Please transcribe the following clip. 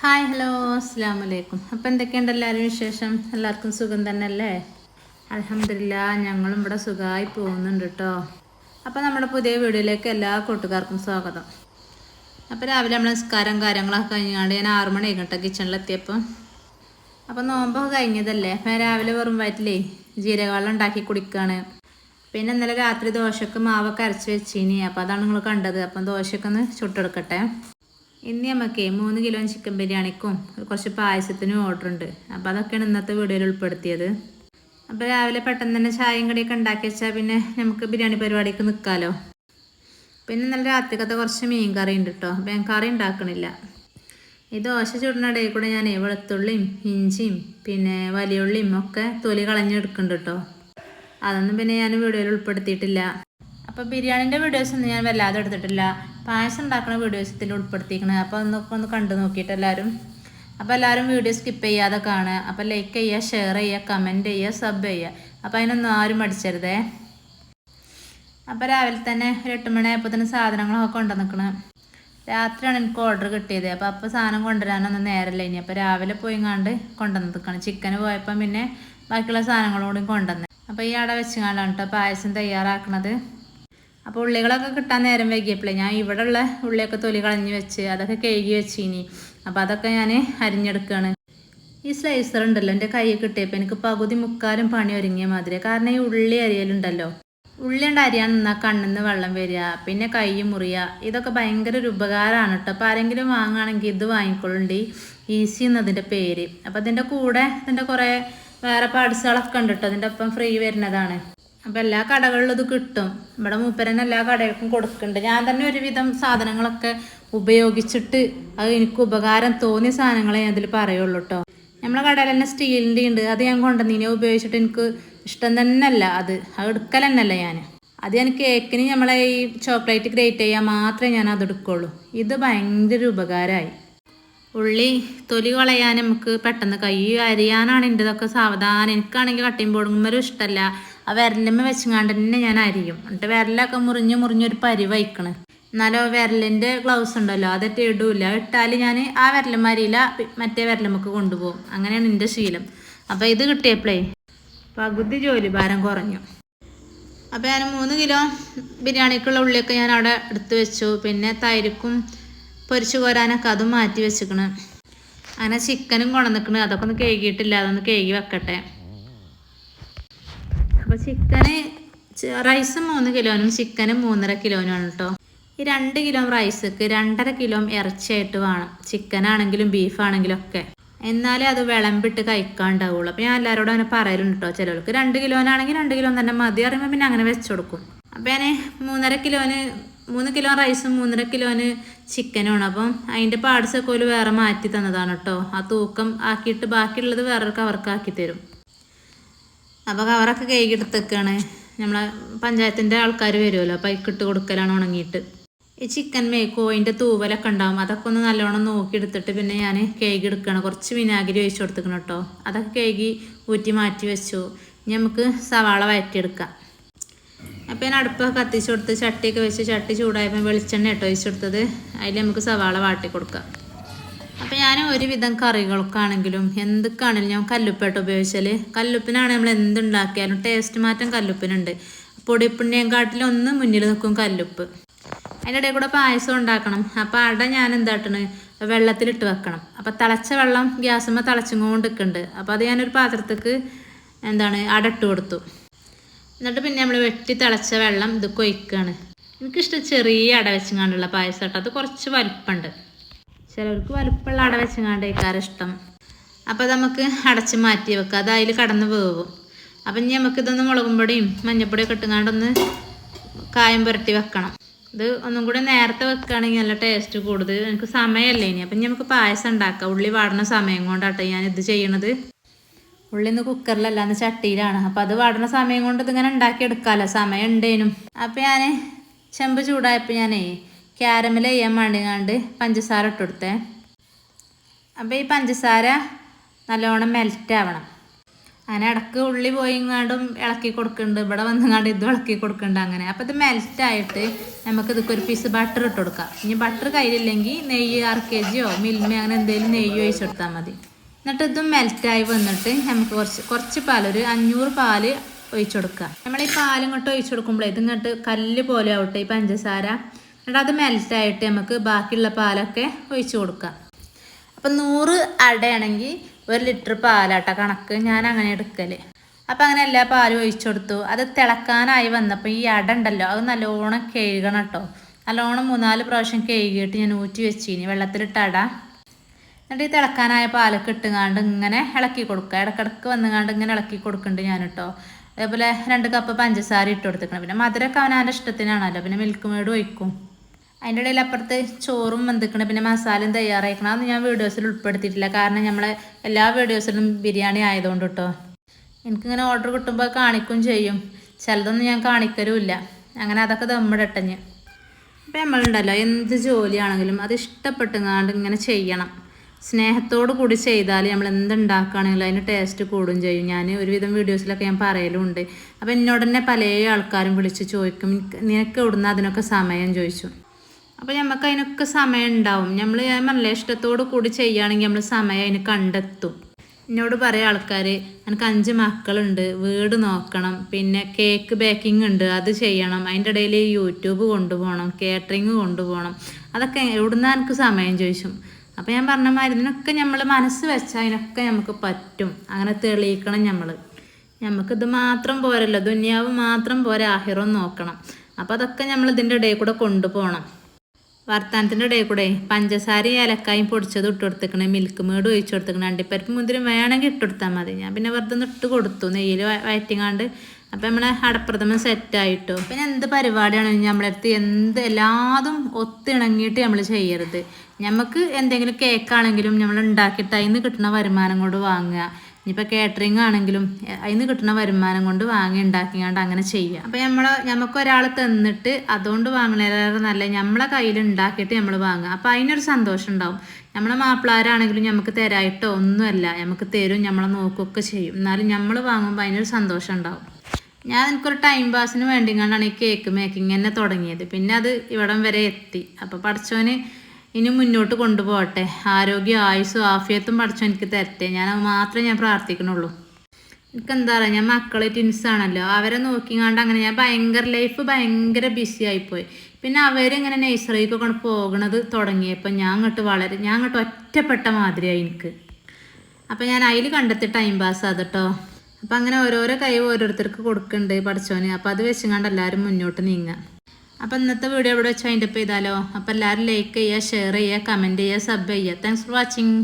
Hi hello അസ്സാം വലൈക്കും അപ്പം എന്തൊക്കെയുണ്ട് എല്ലാവരും വിശേഷം? എല്ലാവർക്കും സുഖം തന്നെ അല്ലേ അലഹമില്ല ഞങ്ങളും ഇവിടെ സുഖമായി പോകുന്നുണ്ട് കേട്ടോ അപ്പോൾ നമ്മുടെ പുതിയ വീഡിയോയിലേക്ക് എല്ലാ കൂട്ടുകാർക്കും സ്വാഗതം. അപ്പോൾ രാവിലെ നമ്മൾ നിസ്കാരം കാര്യങ്ങളൊക്കെ കഴിഞ്ഞാണ്ട് ഞാൻ ആറു മണി കഴിഞ്ഞിട്ട് കിച്ചണിലെത്തിയപ്പോൾ അപ്പോൾ നോമ്പൊക്കെ കഴിഞ്ഞതല്ലേ? അപ്പം രാവിലെ വെറും വയറ്റിലേ ജീരകവെള്ളം ഉണ്ടാക്കി കുടിക്കുകയാണ് പിന്നെ ഇന്നലെ രാത്രി ദോശക്ക് മാവൊക്കെ അരച്ച് വെച്ചിനി. അപ്പോൾ അതാണ് നിങ്ങൾ കണ്ടത്. അപ്പം ദോശയൊക്കെ ഒന്ന് ചുട്ടെടുക്കട്ടെ. ഇന്ന് നമുക്ക് മൂന്ന് കിലോ ചിക്കൻ ബിരിയാണിക്കും കുറച്ച് പായസത്തിനും ഓർഡർ ഉണ്ട് അപ്പോൾ അതൊക്കെയാണ് ഇന്നത്തെ വീഡിയോയിൽ ഉൾപ്പെടുത്തിയത്. അപ്പോൾ രാവിലെ പെട്ടെന്ന് തന്നെ ചായയും കടിയൊക്കെ ഉണ്ടാക്കി വെച്ചാൽ പിന്നെ നമുക്ക് ബിരിയാണി പരിപാടിക്ക് നിൽക്കാമല്ലോ പിന്നെ നല്ല രാത്രിക്കത്തെ കുറച്ച് മീൻ കറി ഉണ്ട് കേട്ടോ അപ്പം ഞാൻ കറി ഉണ്ടാക്കണില്ല. ഈ ദോശ ചുടുന്നിടയിൽ കൂടെ ഞാൻ വെളുത്തുള്ളിയും ഇഞ്ചിയും പിന്നെ വലിയ ഉള്ളിയും ഒക്കെ തൊലി കളഞ്ഞെടുക്കുന്നുണ്ട് കേട്ടോ അതൊന്നും പിന്നെ ഞാൻ വീഡിയോയിൽ ഉൾപ്പെടുത്തിയിട്ടില്ല. അപ്പോൾ ബിരിയാണിന്റെ വീഡിയോസ് ഒന്നും ഞാൻ വല്ലാതെ എടുത്തിട്ടില്ല. പായസം ഉണ്ടാക്കുന്ന വീഡിയോസ് ഇതിൽ ഉൾപ്പെടുത്തിയിരിക്കണേ. അപ്പോൾ ഒന്നൊക്കെ ഒന്ന് കണ്ടു നോക്കിയിട്ട് എല്ലാവരും അപ്പോൾ എല്ലാവരും വീഡിയോ സ്കിപ്പ് ചെയ്യാതെ കാണുക. അപ്പോൾ ലൈക്ക് ചെയ്യുക ഷെയർ ചെയ്യുക കമന്റ് ചെയ്യുക സബ് ചെയ്യുക. അപ്പോൾ അതിനൊന്നും ആരും മടിച്ചരുതേ. അപ്പോൾ രാവിലെ തന്നെ ഒരു എട്ട് മണിയായപ്പോൾ തന്നെ സാധനങ്ങളൊക്കെ കൊണ്ടു കൊണ്ടുവന്നിക്കണം. രാത്രിയാണ് എനിക്ക് ഓർഡർ കിട്ടിയത്. അപ്പോൾ അപ്പോൾ സാധനം കൊണ്ടുവരാനൊന്നും നേരല്ല ഇനി. അപ്പോൾ രാവിലെ പോയി കണ്ട് കൊണ്ടുവന്ന് നിൽക്കണം ചിക്കന് പോയപ്പം പിന്നെ ബാക്കിയുള്ള സാധനങ്ങളും കൂടി കൊണ്ടുവന്ന്. അപ്പോൾ ഈ അട വെച്ചുകൊണ്ടാണ് കേട്ടോ പായസം തയ്യാറാക്കണത്. അപ്പോൾ ഉള്ളികളൊക്കെ കിട്ടാൻ നേരം വൈകിയപ്പോഴേ ഞാൻ ഇവിടെ ഉള്ള ഉള്ളിയൊക്കെ തൊലി കളഞ്ഞ് വെച്ച് അതൊക്കെ കഴുകി വെച്ചിനി. അപ്പോൾ അതൊക്കെ ഞാൻ അരിഞ്ഞെടുക്കുകയാണ് ഈ സ്ലൈസർ ഉണ്ടല്ലോ എന്റെ കൈ കിട്ടിയപ്പോൾ എനിക്ക് പകുതി മുക്കാലും പണി ഒരുങ്ങിയ മാതിരി കാരണം ഈ ഉള്ളി അരിയലുണ്ടല്ലോ. ഉള്ളി ഉണ്ട് അരിയാൻ നിന്നാൽ കണ്ണിന്ന് വെള്ളം വരിക പിന്നെ കൈ മുറിയുക ഇതൊക്കെ ഭയങ്കര ഒരു ഉപകാരമാണ് കേട്ടോ അപ്പോൾ ആരെങ്കിലും വാങ്ങുകയാണെങ്കിൽ ഇത് വാങ്ങിക്കൊള്ളുണ്ട്. ഈസി എന്നതിന്റെ പേര്. അപ്പോൾ അതിന്റെ കൂടെ ഇതിന്റെ കുറേ വേറെ പാർട്സുകളൊക്കെ ഉണ്ട് കേട്ടോ അതിന്റെ ഒപ്പം ഫ്രീ വരുന്നതാണ്. അപ്പോൾ എല്ലാ കടകളിലും ഇത് കിട്ടും. ഇവിടെ മൂപ്പരൻ എല്ലാ കടകൾക്കും കൊടുക്കുന്നുണ്ട് ഞാൻ തന്നെ ഒരുവിധം സാധനങ്ങളൊക്കെ ഉപയോഗിച്ചിട്ട് അത് എനിക്ക് ഉപകാരം തോന്നിയ സാധനങ്ങളെ ഞാൻ അതിൽ പറയുള്ളൂ കേട്ടോ നമ്മളെ കടയിൽ തന്നെ സ്റ്റീലിന്റെ ഉണ്ട്. അത് ഞാൻ കൊണ്ടുവന്നീനെ. ഉപയോഗിച്ചിട്ട് എനിക്ക് ഇഷ്ടം തന്നെ അല്ല അത്. അത് എടുക്കൽ തന്നെയല്ല ഞാൻ. അത് ഞാൻ കേക്കിന് നമ്മളെ ഈ ചോക്ലേറ്റ് ഗ്രേറ്റ് ചെയ്യാൻ മാത്രമേ ഞാൻ അത് എടുക്കുള്ളൂ. ഇത് ഭയങ്കര ഉപകാരമായി. ഉള്ളി തൊലി കളയാൻ നമുക്ക് പെട്ടെന്ന് കൈ അരിയാനാണ് എന്റെ ഇതൊക്കെ സാവധാനം. എനിക്കാണെങ്കിൽ കട്ടിയും പോടുമ്പോൾ ഇഷ്ടമല്ല. ആ വിരലിമ്മ വെച്ചങ്ങാണ്ട് തന്നെ ഞാൻ അരിയും. എന്നിട്ട് വിരലൊക്കെ മുറിഞ്ഞ് മുറിഞ്ഞൊരു പരി പരിവയ്ക്കണ് എന്നാലോ വിരലിന്റെ ഗ്ലൗസ് ഉണ്ടല്ലോ അതൊക്കെ ഇടൂല. ഇട്ടാൽ ഞാൻ ആ വിരലും അരിയില്ല മറ്റേ വിരലമ്മക്ക് കൊണ്ടുപോകും. അങ്ങനെയാണ് എന്റെ ശീലം. അപ്പോൾ ഇത് കിട്ടിയപ്പോഴേ പകുതി ജോലി ഭാരം കുറഞ്ഞു. അപ്പോൾ ഞാൻ മൂന്ന് കിലോ ബിരിയാണിക്കുള്ള ഉള്ളിയൊക്കെ ഞാൻ അവിടെ എടുത്തു വെച്ചു. പിന്നെ തൈരിക്കും പൊരിച്ചു കോരാനൊക്കെ അതും മാറ്റി വെച്ചിക്കണ്. അങ്ങനെ ചിക്കനും കൊണ്ടുവന്നിക്കണ്. അതൊക്കെ ഒന്ന് കഴുകിയിട്ടില്ല. അതൊന്ന് കഴുകി വെക്കട്ടെ. അപ്പോൾ ചിക്കന് റൈസ് മൂന്ന് കിലോനും ചിക്കനും മൂന്നര കിലോനുമാണ് കേട്ടോ ഈ രണ്ട് കിലോ റൈസക്ക് രണ്ടര കിലോ ഇറച്ചിയായിട്ട് വേണം. ചിക്കനാണെങ്കിലും ബീഫാണെങ്കിലും ഒക്കെ. എന്നാലേ അത് വിളമ്പിട്ട് കഴിക്കാണ്ടാവുള്ളൂ. അപ്പോൾ ഞാൻ എല്ലാവരോടും അങ്ങനെ പറയലുണ്ട് കേട്ടോ ചിലർക്ക് രണ്ട് കിലോനാണെങ്കിൽ രണ്ട് കിലോ തന്നെ മതി അറിയുമ്പോൾ പിന്നെ അങ്ങനെ വെച്ച് കൊടുക്കും. അപ്പോൾ ഞാൻ മൂന്നര കിലോന് മൂന്ന് കിലോ റൈസും മൂന്നര കിലോന് ചിക്കനുമാണ്. അപ്പം അതിന്റെ പാർട്സൊക്കെ ഒരു വേറെ മാറ്റി തന്നതാണ് കേട്ടോ ആ തൂക്കം ആക്കിയിട്ട് ബാക്കിയുള്ളത് വേറൊരു കവർക്കാക്കി തരും. അപ്പോൾ കവറൊക്കെ കഴുകിയെടുത്തേക്കാണ് നമ്മളെ പഞ്ചായത്തിന്റെ ആൾക്കാർ വരുമല്ലോ അപ്പോൾ അതിൽ ഇട്ട് കൊടുക്കലാണ് ഉണങ്ങിയിട്ട്. ഈ ചിക്കൻ മേക്കോയിന്റെ തൂവലൊക്കെ ഉണ്ടാവും അതൊക്കെ ഒന്ന് നല്ലോണം നോക്കിയെടുത്തിട്ട് പിന്നെ ഞാൻ കേക്ക് എടുക്കണം കുറച്ച് വിനാഗിരി ഒഴിച്ചു കൊടുത്തിക്കണം കേട്ടോ. അതൊക്കെ കേക്ക് ഊറ്റി മാറ്റി വെച്ചു. ഇനി നമുക്ക് സവാള വഴറ്റിയെടുക്കാം. അപ്പോൾ ഞാൻ അടുപ്പൊക്കെ കത്തിച്ചു കൊടുത്ത് ചട്ടിയൊക്കെ വെച്ച് ചട്ടി ചൂടായപ്പോൾ വെളിച്ചെണ്ണ കേട്ടോ ഒഴിച്ചു കൊടുത്തത്. അതിൽ നമുക്ക് സവാള വാട്ടി കൊടുക്കാം. ഞാൻ ഒരുവിധം കറികൾക്കാണെങ്കിലും എന്തൊക്കെയാണെങ്കിലും ഞാൻ കല്ലുപ്പേട്ട ഉപയോഗിച്ചാൽ കല്ലുപ്പിനാണ് നമ്മൾ എന്തുണ്ടാക്കിയാലും ടേസ്റ്റ് മാറ്റം കല്ലുപ്പിനുണ്ട്. കാട്ടിൽ ഒന്ന് മുന്നിൽ നിൽക്കും കല്ലുപ്പ്. അതിന്റെ ഇടയിൽ കൂടെ പായസം ഉണ്ടാക്കണം. അപ്പോൾ അട ഞാൻ എന്താട്ടണ്? വെള്ളത്തിലിട്ട് വെക്കണം. അപ്പോൾ തിളച്ച വെള്ളം ഗ്യാസുമ്മ തിളച്ചും കൊണ്ട് നിൽക്കുന്നുണ്ട്. അപ്പോൾ അത് ഞാനൊരു പാത്രത്തേക്ക് എന്താണ്? അടട്ട് കൊടുത്തു. എന്നിട്ട് പിന്നെ നമ്മൾ വെട്ടി തിളച്ച വെള്ളം ഇത് കൊയ്ക്കുകയാണ് എനിക്കിഷ്ടം ചെറിയ അട കണ്ടുള്ള പായസം കേട്ടോ. അത് കുറച്ച് വലിപ്പമുണ്ട്. ചിലർക്ക് വലുപ്പമുള്ള അട വെച്ചങ്ങാണ്ടേക്കാരം ഇഷ്ടം. അപ്പോൾ നമുക്ക് അടച്ച് മാറ്റി വെക്കുക അത് അതിൽ കടന്ന് വേവും. അപ്പം ഇനി നമുക്ക് ഇതൊന്ന് മുളകും പൊടിയും മഞ്ഞപ്പൊടിയൊക്കെ ഇട്ടുങ്ങാണ്ടൊന്ന് കായം പുരട്ടി വെക്കണം. ഇത് ഒന്നും കൂടി നേരത്തെ വെക്കുകയാണെങ്കിൽ നല്ല ടേസ്റ്റ് കൂടുതൽ. എനിക്ക് സമയമല്ലേ ഇനി. അപ്പം നമുക്ക് പായസം ഉണ്ടാക്കാം. ഉള്ളി വാടുന്ന സമയം കൊണ്ടാട്ടോ ഞാൻ ഇത് ചെയ്യണത്. ഉള്ളി ഇന്ന് കുക്കറിലല്ല അന്ന് ചട്ടിയിലാണ്. അപ്പം അത് വാടുന്ന സമയം കൊണ്ട് ഇതിങ്ങനെ ഉണ്ടാക്കിയെടുക്കാമല്ലോ സമയം ഉണ്ടേനും അപ്പം ഞാൻ ചെമ്പ് ചൂടായപ്പോൾ ഞാനേ ക്യാരമൽ ചെയ്യാൻ വേണ്ടിങ്ങാണ്ട് പഞ്ചസാര ഇട്ട് കൊടുത്തേ അപ്പോൾ ഈ പഞ്ചസാര നല്ലോണം മെൽറ്റ് ആവണം. അങ്ങനെ ഇടയ്ക്ക് ഉള്ളി പോയിങ്ങാണ്ടും ഇളക്കി കൊടുക്കുന്നുണ്ട്. ഇവിടെ വന്നുങ്ങാണ്ട് ഇതും ഇളക്കി കൊടുക്കുന്നുണ്ട് അങ്ങനെ. അപ്പോൾ ഇത് മെൽറ്റായിട്ട് നമുക്ക് ഇതൊക്കെ ഒരു പീസ് ബട്ടർ ഇട്ട് കൊടുക്കാം. ഇനി ബട്ടർ കയ്യിലില്ലെങ്കിൽ നെയ്യ് അര കെ ജിയോ മിൽമ അങ്ങനെ എന്തെങ്കിലും നെയ്യ് ഒഴിച്ച് കൊടുത്താൽ മതി. എന്നിട്ട് ഇതും മെൽറ്റായി വന്നിട്ട് നമുക്ക് കുറച്ച് കുറച്ച് പാൽ ഒരു അഞ്ഞൂറ് പാൽ ഒഴിച്ചു കൊടുക്കുക നമ്മൾ ഈ പാലും ഇങ്ങോട്ട് ഒഴിച്ചു കൊടുക്കുമ്പോഴേ ഇത് ഇങ്ങോട്ട് കല്ല് പോലെ ആവട്ടെ ഈ പഞ്ചസാര. എന്നിട്ട് അത് മെൽറ്റായിട്ട് നമുക്ക് ബാക്കിയുള്ള പാലൊക്കെ ഒഴിച്ചു കൊടുക്കാം. അപ്പം നൂറ് അടയാണെങ്കിൽ ഒരു ലിറ്റർ പാലാട്ട കണക്ക് ഞാൻ അങ്ങനെ എടുക്കൽ അപ്പം അങ്ങനെ എല്ലാ പാലും ഒഴിച്ചു കൊടുത്തു. അത് തിളക്കാനായി വന്നപ്പോൾ ഈ അട ഉണ്ടല്ലോ അത് നല്ലോണം കഴുകണം കേട്ടോ നല്ലോണം മൂന്നാൽ പ്രാവശ്യം കഴുകിയിട്ട് ഞാൻ ഊറ്റി വെച്ചിനി വെള്ളത്തിലിട്ട് അട. എന്നിട്ട് ഈ തിളക്കാനായ പാലൊക്കെ ഇട്ടുകാണ്ട് ഇങ്ങനെ ഇളക്കി കൊടുക്കുക. ഇടക്കിടക്ക് വന്നുകാണ്ട് ഇങ്ങനെ ഇളക്കി കൊടുക്കുന്നുണ്ട് ഞാൻ കേട്ടോ അതേപോലെ രണ്ട് കപ്പ് പഞ്ചസാര ഇട്ട് കൊടുത്തിക്കണം പിന്നെ മധുരമൊക്കെ അവനവന്റെ ഇഷ്ടത്തിനാണല്ലോ. പിന്നെ മിൽക്ക് മേഡ് ഒഴിക്കും. അതിന്റെ ഇടയിൽ അപ്പുറത്ത് ചോറും വന്നിക്കണം പിന്നെ മസാലയും തയ്യാറാക്കണം അതൊന്നും ഞാൻ വീഡിയോസിൽ ഉൾപ്പെടുത്തിയിട്ടില്ല. കാരണം നമ്മളെ എല്ലാ വീഡിയോസിലും ബിരിയാണി ആയതുകൊണ്ട് കേട്ടോ എനിക്കിങ്ങനെ ഓർഡർ കിട്ടുമ്പോൾ കാണിക്കും ചെയ്യും. ചിലതൊന്നും ഞാൻ കാണിക്കലുമില്ല. അങ്ങനെ അതൊക്കെ ദമ്മിടട്ടഞ്ഞ് അപ്പം നമ്മളുണ്ടല്ലോ എന്ത് ജോലിയാണെങ്കിലും അത് ഇഷ്ടപ്പെട്ടുങ്ങാണ്ട് ഇങ്ങനെ ചെയ്യണം. സ്നേഹത്തോടു കൂടി ചെയ്താൽ നമ്മൾ എന്തുണ്ടാക്കുകയാണെങ്കിലും അതിന് ടേസ്റ്റ് കൂടും ചെയ്യും. ഞാൻ ഒരുവിധം വീഡിയോസിലൊക്കെ ഞാൻ പറയലുണ്ട്. അപ്പോൾ എന്നോട് തന്നെ പല ആൾക്കാരും വിളിച്ച് ചോദിക്കും "നിനക്ക് നിനക്ക് എവിടുന്ന് അതിനൊക്കെ സമയം? ചോദിച്ചു. അപ്പോൾ നമുക്ക് അതിനൊക്കെ സമയം ഉണ്ടാവും നമ്മൾ ഞാൻ നല്ല ഇഷ്ടത്തോട് കൂടി ചെയ്യുകയാണെങ്കിൽ നമ്മൾ സമയം അതിന് കണ്ടെത്തും. എന്നോട് പറയുക ആൾക്കാർ എനിക്ക് അഞ്ച് മക്കളുണ്ട് വീട് നോക്കണം പിന്നെ കേക്ക് ബേക്കിംഗ് ഉണ്ട് അത് ചെയ്യണം അതിന്റെ ഇടയിൽ യൂട്യൂബ് കൊണ്ടുപോകണം കേറ്ററിങ് കൊണ്ടുപോകണം അതൊക്കെ എവിടുന്നാ എനിക്ക് സമയം ചോദിച്ചു അപ്പോൾ ഞാൻ പറഞ്ഞ മാതിരി ഇതിനൊക്കെ നമ്മൾ മനസ്സ് വെച്ചാൽ അതിനൊക്കെ നമുക്ക് പറ്റും. അങ്ങനെ തെളിയിക്കണം നമ്മൾ നമുക്കിത് മാത്രം പോരല്ലോ ദുനിയാവ് മാത്രം പോരാ ആഹിറം നോക്കണം. അപ്പോൾ അതൊക്കെ നമ്മൾ ഇതിന്റെ ഇടയിൽ കൂടെ കൊണ്ടുപോകണം വർത്താനത്തിന്റെ ഇടയിൽ കൂടെ പഞ്ചസാരയും ഏലക്കായും പൊടിച്ചത് ഇട്ട് കൊടുത്തേക്കണേ മിൽക്ക് മേട് ഒഴിച്ചു കൊടുത്തേക്കണേ. അണ്ടിപ്പരിപ്പ് മുന്തിരി വേണമെങ്കിൽ ഇട്ട് കൊടുത്താൽ മതി. ഞാൻ പിന്നെ വെറുതെ ഇട്ട് കൊടുത്തു. നെയ്യിൽ വയറ്റിങ്ങാണ്ട്. അപ്പം നമ്മളെ അടപ്രഥമൻ സെറ്റായിട്ടോ പിന്നെ എന്ത് പരിപാടിയാണെങ്കിലും നമ്മളടുത്ത് എന്ത് എല്ലാതും ഒത്തിണങ്ങിയിട്ട് നമ്മൾ ചെയ്യരുത്. നമുക്ക് എന്തെങ്കിലും കേക്കാണെങ്കിലും നമ്മൾ ഉണ്ടാക്കിയിട്ട് അതിൽ നിന്ന് കിട്ടുന്ന വരുമാനം കൊണ്ട് വാങ്ങുക. ഇനിയിപ്പോൾ കേറ്ററിംഗ് ആണെങ്കിലും അതിൽ നിന്ന് കിട്ടുന്ന വരുമാനം കൊണ്ട് വാങ്ങി ഉണ്ടാക്കിയാണ്ട് അങ്ങനെ ചെയ്യുക അപ്പോൾ നമ്മൾ നമുക്ക് ഒരാൾ തന്നിട്ട് അതുകൊണ്ട് വാങ്ങണേറെ നല്ല നമ്മളെ കയ്യിൽ ഉണ്ടാക്കിയിട്ട് നമ്മൾ വാങ്ങുക അപ്പോൾ അതിനൊരു സന്തോഷം ഉണ്ടാവും നമ്മളെ മാപ്പിളാരാണെങ്കിലും നമുക്ക് തരായിട്ടോ ഒന്നുമല്ല. നമുക്ക് തരും നമ്മളെ നോക്കുകയൊക്കെ ചെയ്യും. എന്നാലും നമ്മൾ വാങ്ങുമ്പോൾ അതിനൊരു സന്തോഷം ഉണ്ടാവും ഞാൻ എനിക്കൊരു ടൈം പാസിന് വേണ്ടി കൊണ്ടാണ് ഈ കേക്ക് മേക്കിംഗ് തന്നെ തുടങ്ങിയത്. പിന്നെ അത് ഇവിടം വരെ എത്തി. അപ്പോൾ പഠിച്ചോന് ഇനി മുന്നോട്ട് കൊണ്ടുപോകട്ടെ. ആരോഗ്യം ആയുസ്സും ആഫിയത്തും പഠിച്ചു എനിക്ക് തരട്ടെ. ഞാൻ മാത്രമേ ഞാൻ പ്രാർത്ഥിക്കണുള്ളൂ. എനിക്ക് എന്താ പറയുക ഞാൻ മക്കളെ ട്വിൻസ് ആണല്ലോ. അവരെ നോക്കിങ്ങാണ്ട് അങ്ങനെ ഞാൻ ഭയങ്കര ലൈഫ് ഭയങ്കര ബിസി ആയിപ്പോയി. പിന്നെ അവരിങ്ങനെ നഴ്സറിക്കൊക്കെ പോകണത് തുടങ്ങിയപ്പോൾ ഞാൻ അങ്ങോട്ട് വളരെ ഞാൻ അങ്ങോട്ട് ഒറ്റപ്പെട്ട മാതിരിയായി എനിക്ക്. അപ്പം ഞാൻ അതിൽ കണ്ടെത്തി ടൈം പാസ് ആതട്ടോ അപ്പം അങ്ങനെ ഓരോരോ കൈ ഓരോരുത്തർക്ക് കൊടുക്കുന്നുണ്ട് പഠിച്ചോന്. അപ്പം അത് വെച്ചുകൊണ്ട് എല്ലാവരും മുന്നോട്ട് നീങ്ങുക അപ്പം ഇന്നത്തെ വീഡിയോ ഇവിടെ വെച്ച് അതിന്റെ ചെയ്താലോ? അപ്പോൾ എല്ലാവരും ലൈക്ക് ചെയ്യുക ഷെയർ ചെയ്യുക കമന്റ് ചെയ്യുക സബ് ചെയ്യുക. Thanks for watching